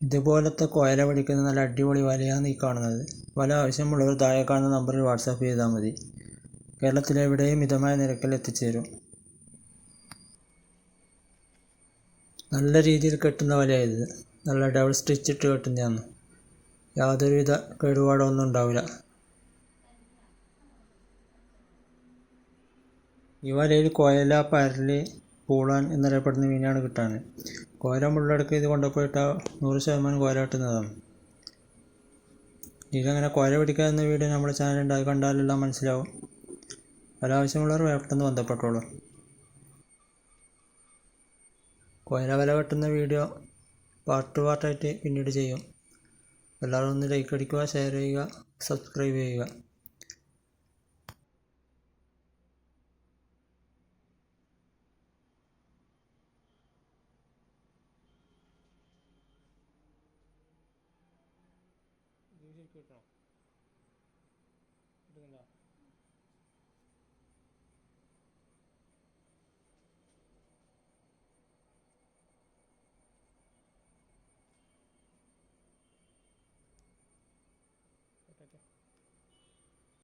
ഇതുപോലത്തെ കോയല പിടിക്കുന്ന നല്ല അടിപൊളി വലയാണ് ഈ കാണുന്നത്. വല ആവശ്യമുള്ളവർ താഴെ കാണുന്ന നമ്പറിൽ വാട്സാപ്പ് ചെയ്താൽ മതി. കേരളത്തിലെവിടെയും മിതമായ നിരക്കിൽ എത്തിച്ചേരും. നല്ല രീതിയിൽ കെട്ടുന്ന വലയായത് നല്ല ഡബിൾ സ്റ്റിച്ച് ഇട്ട് കെട്ടുന്നതാണ്. യാതൊരുവിധ കേടുപാടോ ഒന്നും ഉണ്ടാവില്ല. ഈ വലയിൽ കോയല പരൽ പൂളാൻ എന്നറിയപ്പെടുന്ന മീനാണ് കിട്ടാൻ. കോര മുള്ളടക്ക് ഇത് കൊണ്ടുപോയിട്ട് നൂറ് ശതമാനം കോര കിട്ടുന്നതാണ് ഇതിലങ്ങനെ കോര പിടിക്കുക എന്ന വീഡിയോ നമ്മുടെ ചാനൽ അത് കണ്ടാലെല്ലാം മനസ്സിലാവും. പല ആവശ്യമുള്ളവർ പെട്ടെന്ന് ബന്ധപ്പെട്ടോളൂ. കോര വില വെട്ടുന്ന വീഡിയോ പാർട്ട് പാർട്ടായിട്ട് പിന്നീട് ചെയ്യും. എല്ലാവരും ഒന്ന് ലൈക്ക് അടിക്കുക ഷെയർ ചെയ്യുക സബ്സ്ക്രൈബ് ചെയ്യുക. திருப்பி விட்டுரும் விட்டுங்களா Okay.